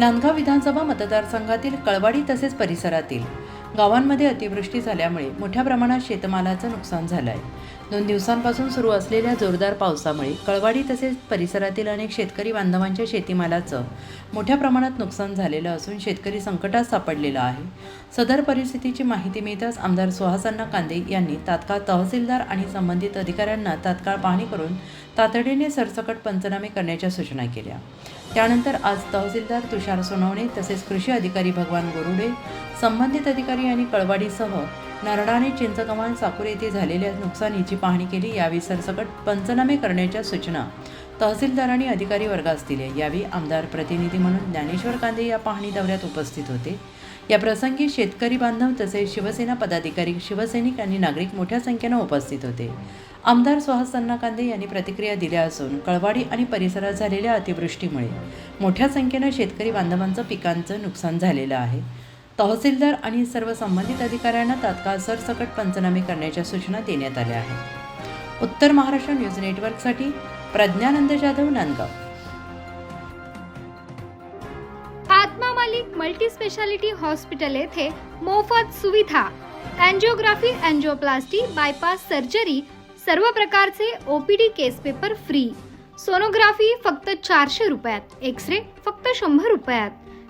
नांदगाव विधानसभा मतदारसंघातील कळवाडी तसेच परिसरातील गावांमध्ये अतिवृष्टी झाल्यामुळे मोठ्या प्रमाणात शेतमालाचं नुकसान झालं आहे दोन दिवसांपासून सुरू असलेल्या जोरदार पावसामुळे कळवाडी तसेच परिसरातील अनेक शेतकरी बांधवांच्या शेतीमालाचं मोठ्या प्रमाणात नुकसान झालेलं असून शेतकरी संकटात सापडलेला आहे. सदर परिस्थितीची माहिती मिळताच आमदार सुहासांना कांदे यांनी तात्काळ तहसीलदार आणि संबंधित अधिकाऱ्यांना तात्काळ पाहणी करून तातडीने सरसकट पंचनामे करण्याच्या सूचना केल्या. त्यानंतर आज तहसीलदार तुषार सोनवणे तसेच कृषी अधिकारी भगवान गोरुडे संबंधित अधिकारी आणि कळवाडीसह नरडाने चिंचकमान साकूर येथे झालेल्या नुकसानीची पाहणी केली यावेळी सरसकट पंचनामे करण्याच्या सूचना तहसीलदारांनी अधिकारी वर्गास दिल्या. यावेळी आमदार प्रतिनिधी म्हणून ज्ञानेश्वर कांदे या पाहणी दौऱ्यात उपस्थित होते. या प्रसंगी शेतकरी बांधव तसेच शिवसेना पदाधिकारी शिवसैनिक आणि नागरिक मोठ्या संख्येनं उपस्थित होते. आमदार सुहास सन्ना कांदे यांनी प्रतिक्रिया दिल्या असून कळवाडी आणि परिसरात झालेल्या अतिवृष्टीमुळे मोठ्या संख्येनं शेतकरी बांधवांचं पिकांचं नुकसान झालेलं आहे. तहसीलदार आणि सर्व संबंधित अधिकाऱ्यांना तात्काळ सरसकट पंचनामे करण्याच्या सूचना देण्यात आल्या आहेत. उत्तर महाराष्ट्र न्यूज नेटवर्कसाठी Pragyanand Jadhav Nandgaon. Atma Malik multi speciality hospital येथे मोफत सुविधा अँजिओग्राफी अँजिओप्लास्टी बायपास सर्जरी सर्व प्रकारचे OPD case paper free. Sonography फक्त चारशे रुपयात एक्स रे फक्त शंभर रुपयात.